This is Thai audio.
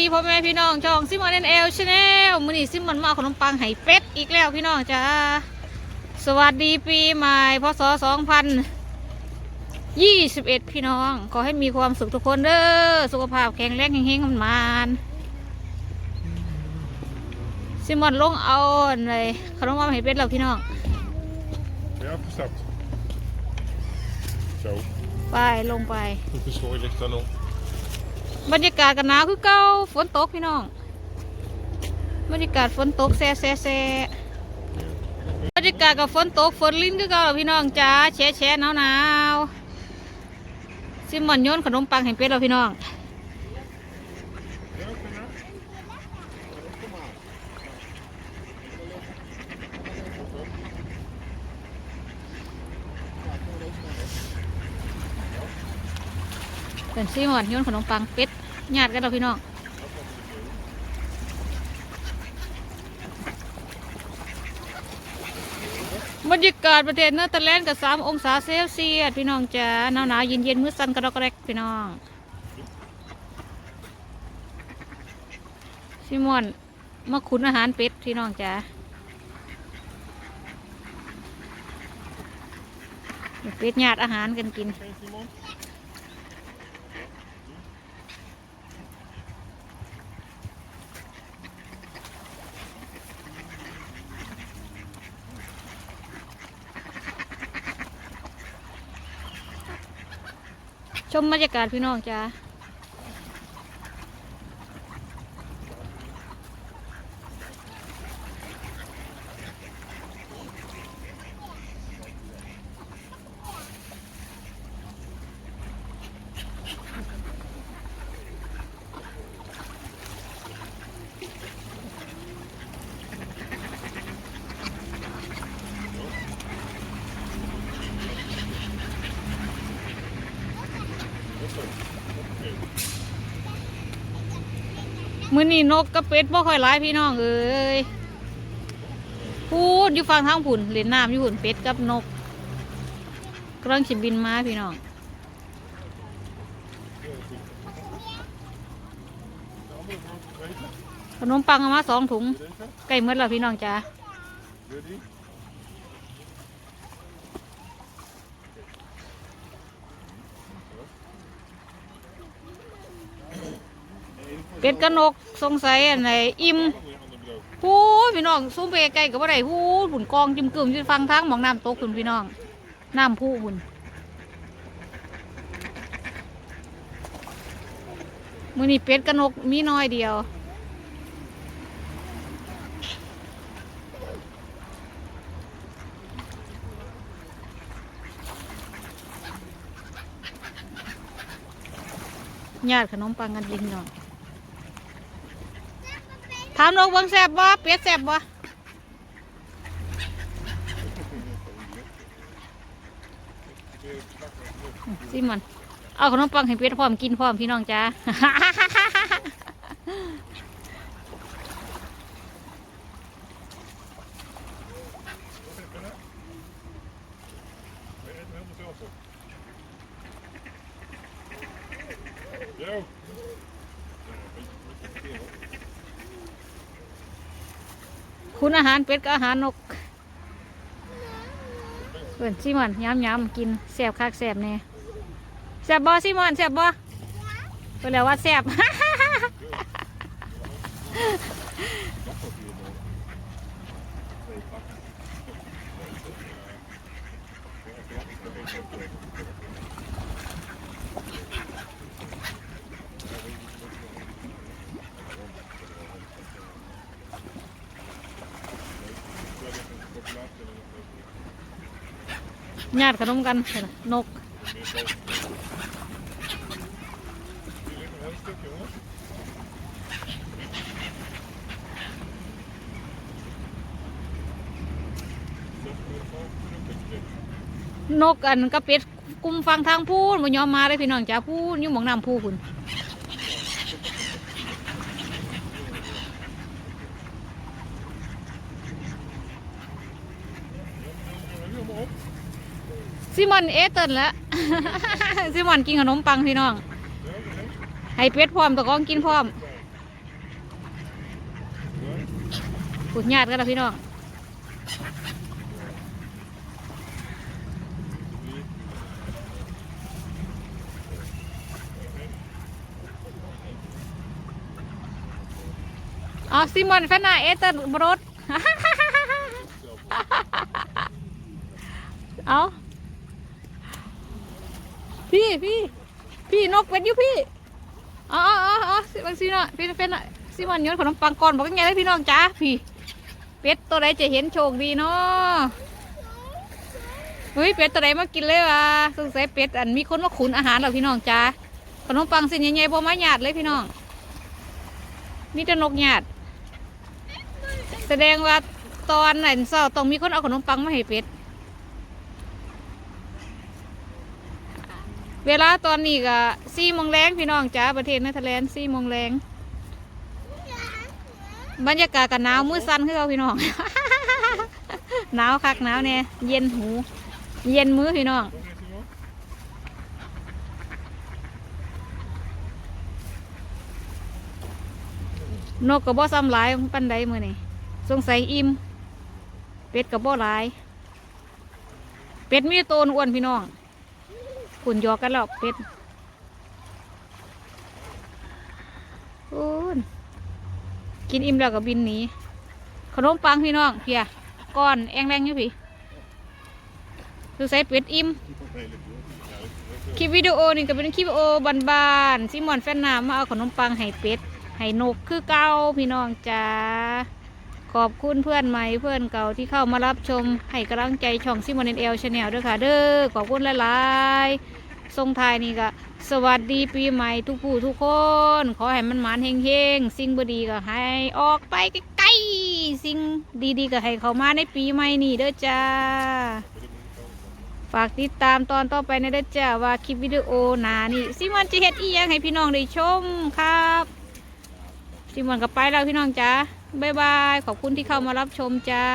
ดีพ่อแม่พี่น้องช่องซิมอนเอ็นเอลชาแนลมื้อนี้ซิมอนมาเอาขนมปังไห้เป็ดอีกแล้วพี่น้องจ้าสวัสดีปีใหม่พศ2021พี่น้อง ขอให้มีความสุขทุกคนเด้อสุขภาพแข็งแรงเฮงๆมันมานๆซิมอนลงเอาอันเลยขนมปังไห้เป็ดแล้วพี่น้อง Ben je afgestapt? Zo, ไปลงไป de schooi ligt dan op. บรรยากาศกันหนาวคือเก่าฝนตกพี่น้อง บรรยากาศฝนตกแซ่แซ่แซ่บรรยากาศกับฝนตกฝนลิ้นคือเก่าพี่น้องจ้าแช่แช่หนาวหนาวซิมอนโยนขนมปังให้เป็ดเราพี่น้อง เป็นซีมอนโยนขนมปังเป็ดญาติกันเราพี่น้องบรรยากาศประเทศเนเธอร์แลนด์กับสามองศาเซลเซียสพี่น้องจ้าหนาวหนาวเย็นเย็นมือสั่นกระดกกระแรกพี่น้องซิมอนมาขุนอาหารเป็ดพี่น้องจ้าเดี๋ยวเป็ดญาติอาหารกันกิน ชมบรรยากาศพี่น้องจ้า มื้อนี้นกกระเป็ดบ่ค่อยหลายพี่น้องเอ้ยพูดอยู่ฟังทางผุนเล่นน้ำอยู่ผุนเป็ดกับนกกำลังฉิบินมาพี่น้องขนมปังเอามาสองถุง Deze? ใกล้หมดแล้วพี่น้องจ้า เป็ดกับนกสงสัยอันไหนอิ่ม Allemaal weer aan de bureau. พูพี่น้องซุ้มไปไกลกับว่าไรพูดหุ่นกองจิ้มกึ่มอยู่ฟังทางมองน้ำตกคุณพี่น้องน้ำผู้หุ่นมือนี้เป็ดกับนกมีน้อยเดียวญาติขนมปังกันกินพี่น้องถามนกเบิ่งแซบบ่เป็ดแซบบ่ซิมัน เอาขนมปังให้เป็ดพร้อมกินพร้อมพี่น้องจ้า Wij eten helemaal zelf คุณอาหารเป็ดกับอาหารนกเพื่อนซิมันย้ำย้ำกินแซ่บคักแซ่บแน่แซ่บบ่ซิมันแซ่บบ่เพื่อนแล้วว่าแซ่บ ญาติขนมกันเห็นน่ะนก Hier ligt een heel stuk, jongens. นกอันก็เป็ดกลุ่มฟังทางพูนบ่ยอมมาเลยพี่น้องจ้าพูนอยู่หมองน้ำพูพุ่น ซิมอนเอเตินแล้ว ซิมอนกินขนมปังพี่น้อง ให้เป็ดพร้อมตะก้องกินพร้อมขุดหยาดกันแล้วพี่น้องอ๋อซิมอนแฟนนาเอเตินรถ เอ้า พี่พี่พี่นกเป็นอยู่พี่อ๋ออ๋ออ๋อบางซีนาะพี่เป็นอะซิมอนโยนขนมปังก่อนบอกยังไงเลยพี่น้องจ้าพี่เป็ดตัวใดจะเห็นโชคดีเนาะเฮ้ยเป็ดตัวใดมากินเลยวะสงสัยเป็ดอันมีคนมาขุนอาหารเรอพี่น้องจ้าขนมปังสินใหญ่ๆบ่มาหยาดเลยพี่น้องมีแต่นกหยาด แสดงว่าตอนไหนเช้าต้องมีคนเอาขนมปังมาให้เป็ด เวลาตอนนี้ก็สี่โมงแรงพี่น้องจ้าประเทศเนเธอร์แลนด์สี่โมงแรงบรรยากาศก็หนาวมือสั่นคือเราพี่น้องหนาวคักหนาวแน่เย็นหู เย็นมือพี่น้องนกกับบ่ซ้ำหลายปันใดมือนี่สงสัยอิ่มเป็ดกับบ่หลาย เป็ดมีตโตนอ้วนพี่น้อง ขุนยอกกันแล้วเป็ดโอ้กินอิ่มแล้วก็บินหนีขนมปังพี่น้องเพียก้อนแองแรงอยู่พี่ดูใส่เป็ดอิ่มคลิปวิดีโอนี่ก็เป็นคลิปวิดีโอบานๆซิมอนแฟนนามมาเอาขนมปังให้เป็ดให้นกคือเก่าพี่น้องจ้า ขอบคุณเพื่อนใหม่เพื่อนเก่าที่เข้ามารับชม ให้กำลังใจช่องซิมอนเอลชาแนลด้วยค่ะ เด้อขอบคุณหลายๆทรงไทายนี่ก็สวัสดีปีใหม่ทุกผู้ทุกคน ขอให้มันหมานเฮงๆสิ่งบดีก็ให้ออกไปไกลๆสิ่งดีๆก็ให้เขามาในปีใหม่นี่เด้อจ้า ฝากติดตามตอนต่อไปในะเด้อจ้าว่าคลิปวิดีโอหนานี่ซิมอนจะเฮ็ดอีหยังให้พี่น้องได้ชมครับซิมอนก็ไปแล้วพี่น้องจ้า บ๊ายบาย ขอบคุณที่เข้ามารับชมจ้า